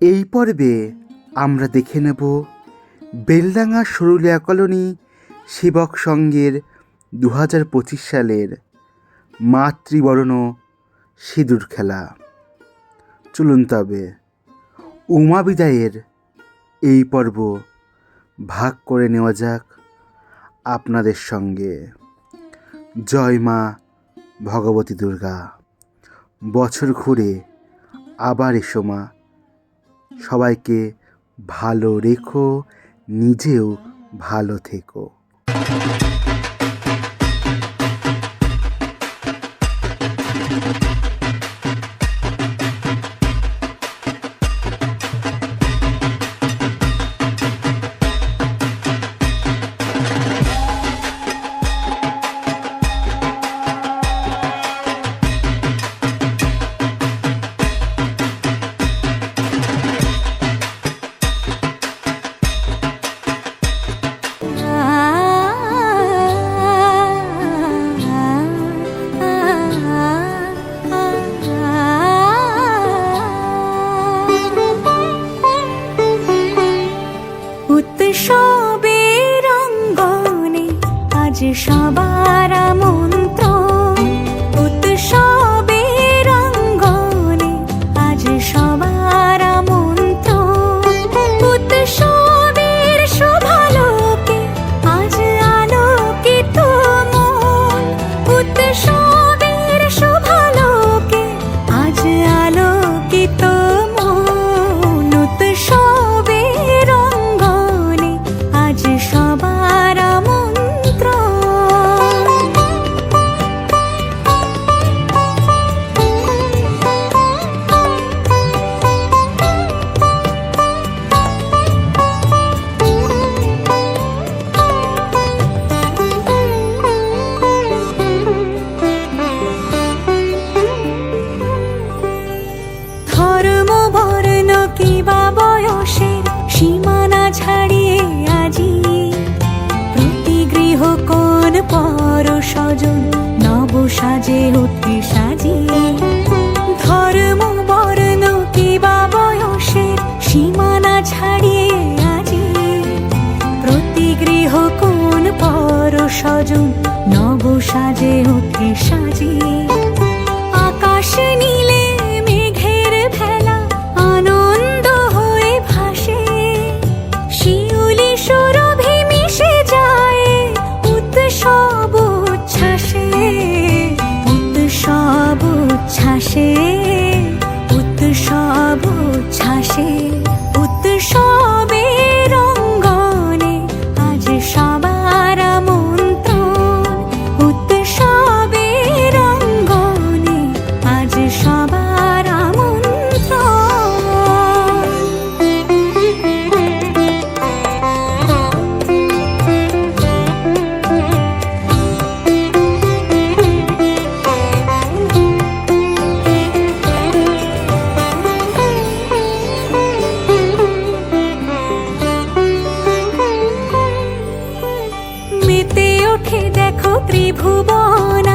এই পর্বে আমরা দেখে নেব বেলডাঙ্গা সরুলিয়া কলোনি সেবক সংঘের দু হাজার পঁচিশ সালের মাতৃবরণ সিঁদুর খেলা। চলুন তবে উমা বিদায়ের এই পর্ব ভাগ করে নেওয়া যাক আপনাদের সঙ্গে। জয় মা ভগবতী দুর্গা। বছর ঘুরে আবার এসো মা। সবাইকে ভালো রেখো নিজেও ভালো থেকো। আজ সবার মন্ত্র অঙ্গনে আজ সবার মন্ত্র উৎসবের শোভালোকে আজ আলোকিত মন। উৎসবের বয়সের সীমানা ছাড়িয়ে আজি? প্রতি গৃহ কোন পর নব সাজে সাজিয়ে। ধর্ম, বর্ণ কিবা বয়সের সীমানা ছাড়িয়ে আজি? প্রতি গৃহ কোন পর স্বজন নব সাজে অতি সাজিয়ে দেখো ত্রিভুবন।